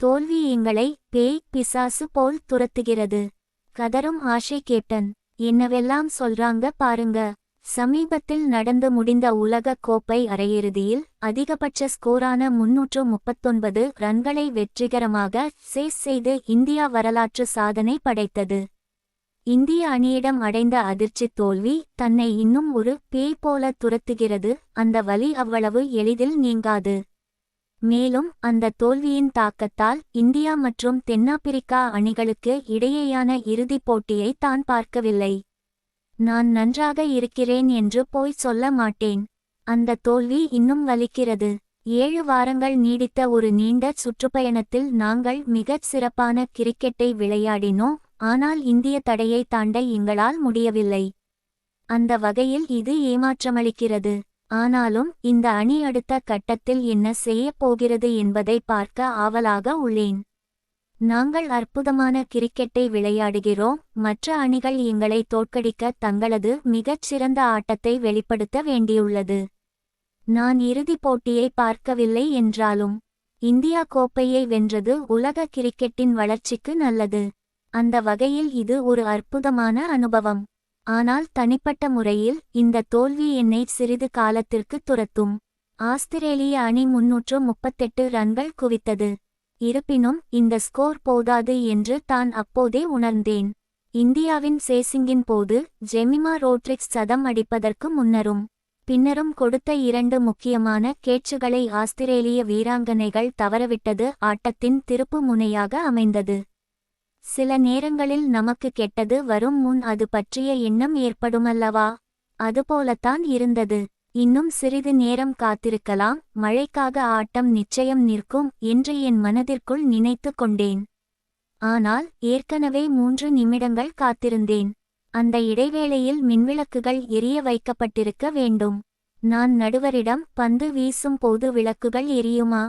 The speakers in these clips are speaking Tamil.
தோல்வி எங்களை பேய் பிசாசு போல் துரத்துகிறது. கதரும் ஆஷை கேப்டன் என்னவெல்லாம் சொல்றாங்க பாருங்க. சமீபத்தில் நடந்து முடிந்த உலக கோப்பை அரையிறுதியில் அதிகபட்ச ஸ்கோரான முன்னூற்று முப்பத்தொன்பது ரன்களை வெற்றிகரமாக சேஸ் செய்து இந்தியா வரலாற்று சாதனை படைத்தது. இந்திய அணியிடம் அடைந்த அதிர்ச்சி தோல்வி தன்னை இன்னும் ஒரு பேய் போல துரத்துகிறது. அந்த வலி அவ்வளவு எளிதில் நீங்காது. மேலும் அந்த தோல்வியின் தாக்கத்தால் இந்தியா மற்றும் தென்னாப்பிரிக்கா அணிகளுக்கு இடையேயான இறுதிப் போட்டியை தான் பார்க்கவில்லை. நான் நன்றாக இருக்கிறேன் என்று போய் சொல்ல மாட்டேன். அந்த தோல்வி இன்னும் வலிக்கிறது. ஏழு வாரங்கள் நீடித்த ஒரு நீண்ட சுற்றுப்பயணத்தில் நாங்கள் மிகச் சிறப்பான கிரிக்கெட்டை விளையாடினோம் ஆனால் இந்திய தடையை தாண்ட எங்களால் முடியவில்லை. அந்த வகையில் இது ஏமாற்றமளிக்கிறது. ஆனாலும் இந்த அணி அடுத்த கட்டத்தில் என்ன செய்யப் போகிறது என்பதை பார்க்க ஆவலாக உள்ளேன். நாங்கள் அற்புதமான கிரிக்கெட்டை விளையாடுகிறோம். மற்ற அணிகள் எங்களை தோற்கடிக்க தங்களது மிகச் சிறந்த ஆட்டத்தை வெளிப்படுத்த வேண்டியுள்ளது. நான் இறுதிப் போட்டியை பார்க்கவில்லை என்றாலும் இந்தியா கோப்பையை வென்றது உலக கிரிக்கெட்டின் வளர்ச்சிக்கு நல்லது. அந்த வகையில் இது ஒரு அற்புதமான அனுபவம். ஆனால் தனிப்பட்ட முறையில் இந்த தோல்வி என்னை சிறிது காலத்திற்கு துரத்தும். ஆஸ்திரேலிய அணி முன்னூற்று முப்பத்தெட்டு ரன்கள் குவித்தது. இருப்பினும் இந்த ஸ்கோர் போதாது என்று தான் அப்போதே உணர்ந்தேன். இந்தியாவின் சேசிங்கின் போது ஜெமிமா ரோட்ரிக்ஸ் சதம் அடிப்பதற்கு முன்னரும் பின்னரும் கொடுத்த இரண்டு முக்கியமான கேட்சுகளை ஆஸ்திரேலிய வீராங்கனைகள் தவறவிட்டது ஆட்டத்தின் திருப்பு முனையாக அமைந்தது. சில நேரங்களில் நமக்கு கெட்டது வரும் முன் அது பற்றிய எண்ணம் ஏற்படுமல்லவா? அதுபோலத்தான் இருந்தது. இன்னும் சிறிது நேரம் காத்திருக்கலாம். மழைக்காக ஆட்டம் நிச்சயம் நிற்கும் என்று என் மனதிற்குள் நினைத்து கொண்டேன். ஆனால் ஏற்கனவே மூன்று நிமிடங்கள் காத்திருந்தேன். அந்த இடைவேளையில் மின்விளக்குகள் எரிய வைக்கப்பட்டிருக்க வேண்டும். நான் நடுவரிடம் பந்து வீசும் போது விளக்குகள் எரியுமா?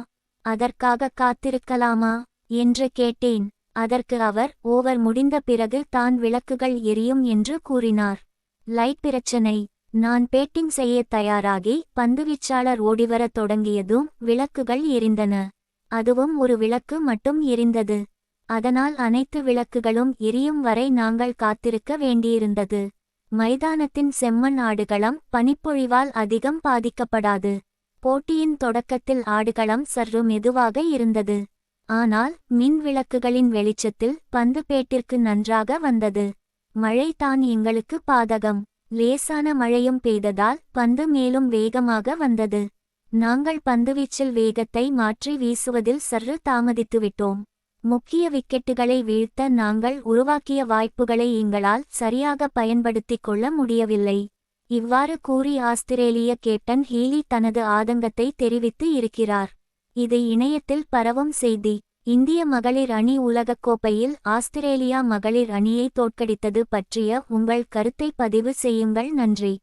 அதற்காக காத்திருக்கலாமா? என்று கேட்டேன். அதற்கு அவர் ஓவர் முடிந்த பிறகு தான் விளக்குகள் எரியும் என்று கூறினார். லைட் பிரச்சனை. நான் பேட்டிங் செய்ய தயாராகி பந்துவீச்சாளர் ஓடிவரத் தொடங்கியதும் விளக்குகள் எரிந்தன. அதுவும் ஒரு விளக்கு மட்டும் எரிந்தது. அதனால் அனைத்து விளக்குகளும் எரியும் வரை நாங்கள் காத்திருக்க வேண்டியிருந்தது. மைதானத்தின் செம்மண் ஆடுகளம் பனிப்பொழிவால் அதிகம் பாதிக்கப்படாது. போட்டியின் தொடக்கத்தில் ஆடுகளம் சற்று மெதுவாக இருந்தது. ஆனால் மின் விளக்குகளின் வெளிச்சத்தில் பந்து பேட்டிற்கு நன்றாக வந்தது. மழை தான் எங்களுக்கு பாதகம். லேசான மழையும் பெய்ததால் பந்து மேலும் வேகமாக வந்தது. நாங்கள் பந்துவீச்சில் வேகத்தை மாற்றி வீசுவதில் சற்று தாமதித்துவிட்டோம். முக்கிய விக்கெட்டுகளை வீழ்த்த நாங்கள் உருவாக்கிய வாய்ப்புகளை எங்களால் சரியாக பயன்படுத்திக் கொள்ள முடியவில்லை. இவ்வாறு கூறி ஆஸ்திரேலிய கேப்டன் ஹீலி தனது ஆதங்கத்தை தெரிவித்து இருக்கிறார். இது இணையத்தில் பரவும் செய்தி. இந்திய மகளிர் அணி உலகக்கோப்பையில் ஆஸ்திரேலியா மகளிர் அணியை தோற்கடித்தது பற்றிய உங்கள் கருத்தை பதிவு செய்யுங்கள். நன்றி.